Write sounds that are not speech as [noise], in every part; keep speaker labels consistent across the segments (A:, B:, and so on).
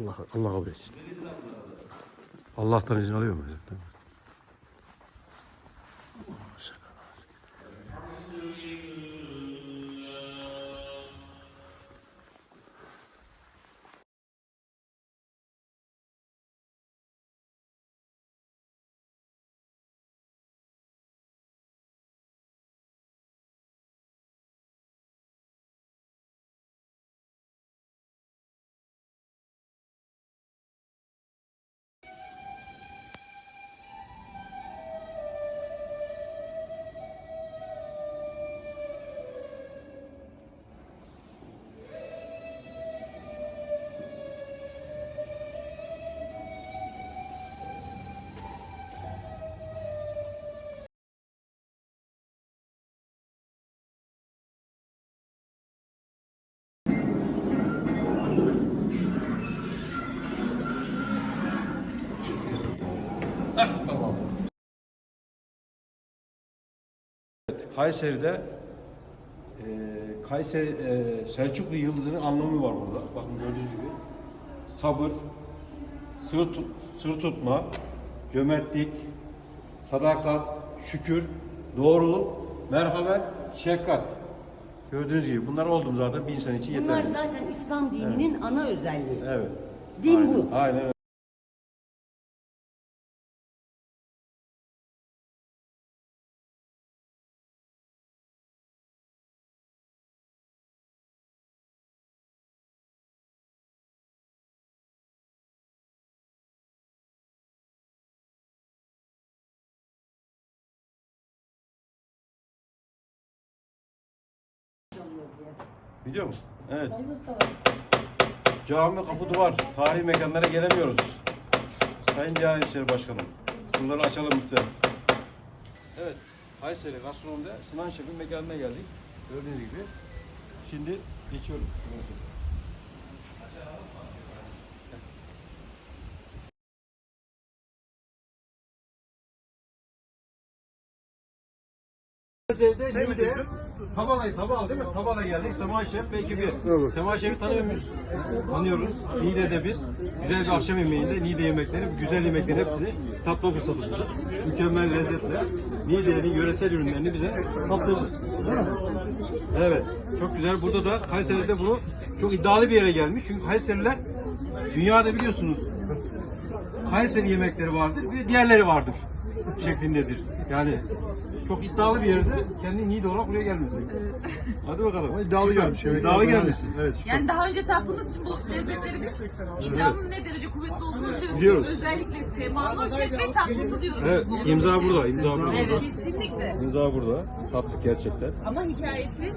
A: Allah Allah kabul. Allah'tan izin alıyor mu? Kayseri'de e, Kayseri e, Selçuklu Yıldızı'nın anlamı var burada. Bakın gördüğünüz gibi. Sabır, sır, sır tutma, cömertlik, sadakat, şükür, doğruluk, merhamet, şefkat. Gördüğünüz gibi bunlar oldum zaten bir insan için
B: Bunlar
A: yeterli.
B: zaten İslam dininin ana özelliği.
A: Evet.
B: Din
A: Aynen,
B: bu.
A: Aynen Biliyor musun? Evet. Cami, kapı, duvar. Tarihi mekanlara gelemiyoruz. Sayın Diyanet İşleri Başkanım. Bunları açalım lütfen. Evet. Kayseri Gastronomi'de Sinan Şef'in mekanına geldik. Gördüğünüz gibi. Şimdi geçiyorum. Kayseri'de şey Niğde, Tabala'yı Tabala değil mi? Tabala geldik. Sema Şef ve ekibi. Sema Şef'i tanıyor muyuz? Tanıyoruz. Niğde'de biz güzel bir akşam yemeğinde Niğde yemekleri, güzel yemeklerin hepsini tatma fırsatı bulduk. Mükemmel lezzetle Niğde'nin yöresel ürünlerini bize tattırdı. Evet. Çok güzel. Burada da Kayseri'de bunu çok iddialı bir yere gelmiş. Çünkü Kayseriler dünyada biliyorsunuz Kayseri yemekleri vardır ve diğerleri vardır şeklindedir. Yani çok iddialı bir yerde kendi Niğde olarak buraya gelmesin. Hadi bakalım.
C: İddialı gelmiş. Evet.
A: İddialı gelmesin. Evet.
D: Yani daha önce tattığımız için bu lezzetleri biz iddianın ne derece kuvvetli olduğunu biliyoruz.
A: Biliyoruz.
D: Özellikle Sema'nın şef ve tatlısı diyoruz.
A: Evet,
D: bu.
A: imza burada, imza burada.
D: Evet, kesinlikle.
A: İmza burada. Tatlık gerçekten.
D: Ama hikayesi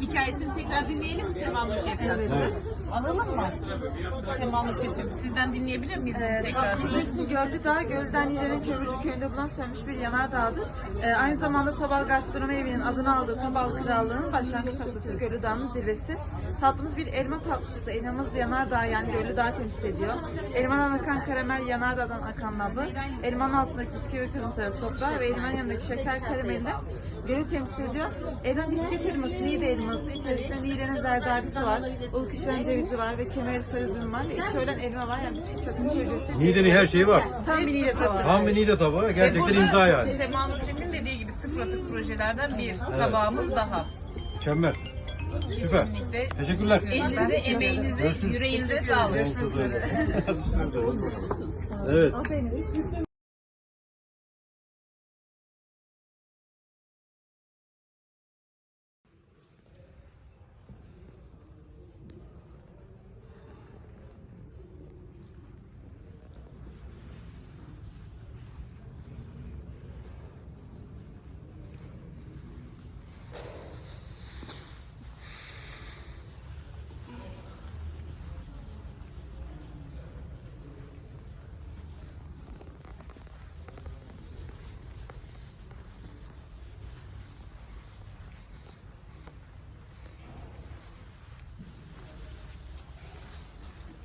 D: hikayesini tekrar dinleyelim mi Sema'nın şeften?
A: Evet.
D: Alalım mı? Sema'nın şefim sizden dinleyebilir miyiz bunu tekrar?
E: Bu ismi Gördü Dağ, Gölden Niğde'nin Kömürcü köyünde bulunan sönmüş bir yanardağdır. Ee, aynı zamanda Tabal Gastronomi Evi'nin adını aldığı Tabal Krallığı'nın başlangıç noktası Gölü Dağı'nın zirvesi. Tatlımız bir elma tatlısı. Elmamız yanardağ yani Gölü Dağ temsil ediyor. Elmadan akan karamel yanardağdan akan nabı. Elmanın altındaki bisküvi kırıntıları toprağı ve elmanın yanındaki şeker karamelini Gölü temsil ediyor. Elma bisküvi elması, Niğde elması. İçerisinde Niğde'nin zerdadisi var. Ulukışların cevizi var ve kemeri sarı üzüm var. Ve içi öğlen elma var. Yani bisikletin projesi.
A: Niğde'nin her şeyi var.
E: Tam bir Niğde tabağı.
A: Tam bir Niğde tabağı. Gerçekten imza yani.
D: Sema'nın şefin dediği gibi sıfır atık projelerden bir tabağımız daha.
A: Mükemmel. Süper.
D: Kesinlikle.
A: Teşekkürler.
D: Elinize, emeğinize,
A: Görüşürüz.
D: yüreğinize sağlık. [laughs]
A: evet.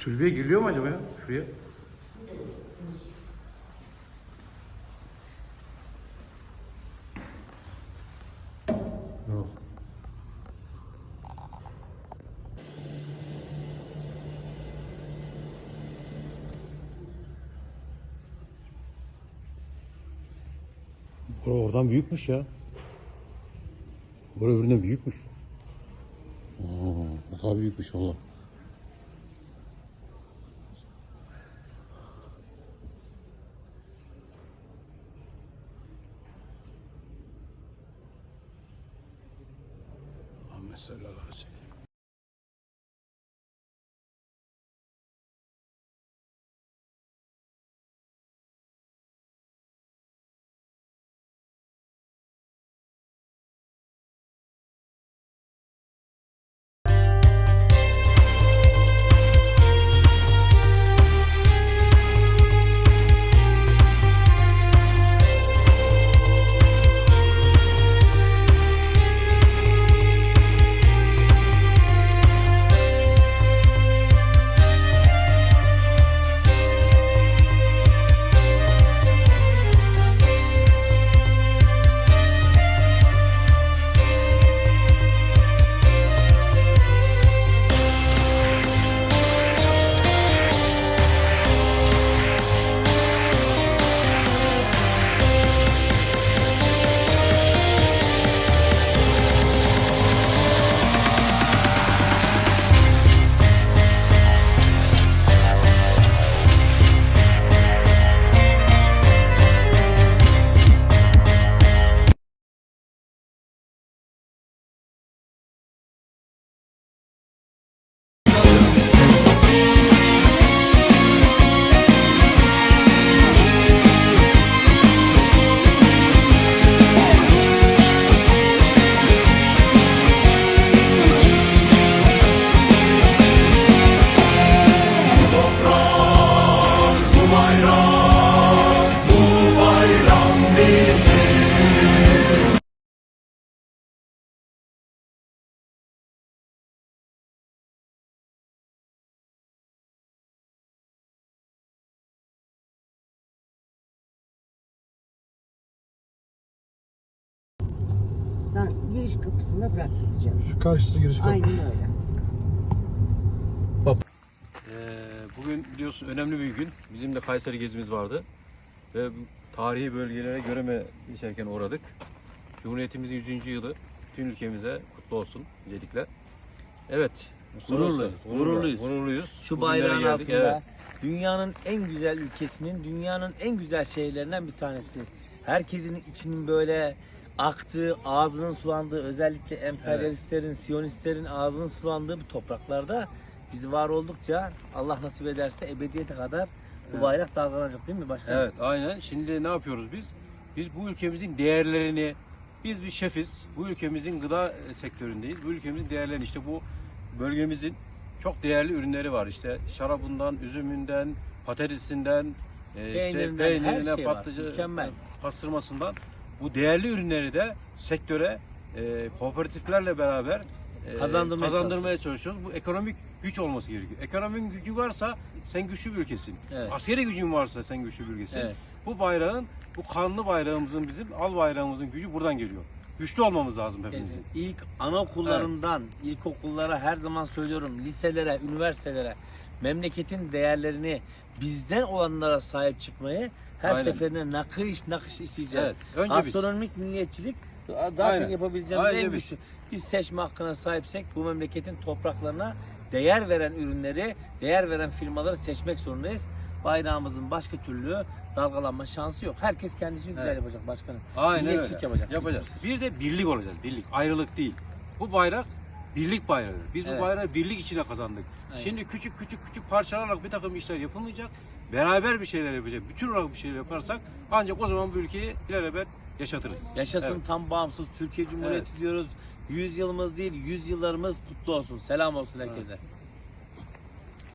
A: Türbeye giriliyor mu acaba ya? Şuraya. Bura oradan büyükmüş ya. Bura öbüründen büyükmüş. Aa, daha büyükmüş Allah. Solo.
B: Sen giriş kapısına bırak kızcağım.
C: Şu karşısı giriş kapı.
B: Aynen öyle.
A: Ee, bugün biliyorsun önemli bir gün. Bizim de Kayseri gezimiz vardı. Ve tarihi bölgelere göreme geçerken uğradık. Cumhuriyetimizin 100. yılı bütün ülkemize kutlu olsun öncelikle. Evet. Mustafa
F: Gururluyuz, gururluyuz.
A: Gururluyuz.
F: Şu
A: Bugünlere
F: bayrağın
A: geldik,
F: altında
A: evet.
F: dünyanın en güzel ülkesinin, dünyanın en güzel şehirlerinden bir tanesi. Herkesin içinin böyle aktığı, ağzının sulandığı, özellikle emperyalistlerin, siyonistlerin ağzının sulandığı bu topraklarda biz var oldukça Allah nasip ederse ebediyete kadar bu bayrak dalgalanacak değil mi başkanım?
A: Evet aynen. Şimdi ne yapıyoruz biz? Biz bu ülkemizin değerlerini, biz bir şefiz. Bu ülkemizin gıda e, sektöründeyiz. Bu ülkemizin değerlerini işte bu bölgemizin çok değerli ürünleri var. İşte şarabından, üzümünden, patatesinden, e, işte
F: Peynirinden, her
A: peynirine,
F: şey var. Mükemmel.
A: pastırmasından bu değerli ürünleri de sektöre e, kooperatiflerle beraber e,
F: Kazandırmaya
A: kazandırmaya çalışıyoruz. Bu ekonomik güç olması gerekiyor. Ekonomik gücü varsa sen güçlü bir ülkesin.
F: Evet.
A: Askeri gücün varsa sen güçlü bir ülkesin.
F: Evet.
A: Bu bayrağın, bu kanlı bayrağımızın bizim al bayrağımızın gücü buradan geliyor. Güçlü olmamız lazım hepimizin.
F: İlk anaokullarından ilkokullara her zaman söylüyorum liselere, üniversitelere memleketin değerlerini bizden olanlara sahip çıkmayı her
A: Aynen.
F: seferinde nakış nakış isteyeceğiz.
A: Evet, önce biz.
F: Gastronomik milliyetçilik zaten
A: Aynen.
F: yapabileceğimiz
A: Aynen
F: en
A: biz.
F: güçlü. Biz seçme hakkına sahipsek bu memleketin topraklarına değer veren ürünleri, değer veren firmaları seçmek zorundayız. Bayrağımızın başka türlü dalgalanma şansı yok. Herkes kendisini güzel
A: Evet.
F: yapacak başkanım.
A: Aynen
F: Milliyetçilik
A: öyle.
F: yapacak.
A: Yapacağız. Bir de birlik olacağız. Birlik. Ayrılık değil. Bu bayrak birlik bayrağı. Biz
F: Evet.
A: bu bayrağı birlik içine kazandık.
F: Aynen.
A: Şimdi küçük küçük küçük parçalanarak bir takım işler yapılmayacak. Beraber bir şeyler yapacak. Bütün olarak bir şeyler yaparsak ancak o zaman bu ülkeyi ilelebet yaşatırız.
F: Yaşasın
A: Evet.
F: tam bağımsız Türkiye Cumhuriyeti diyoruz. 100 yılımız değil, 100 yıllarımız kutlu olsun. Selam olsun herkese.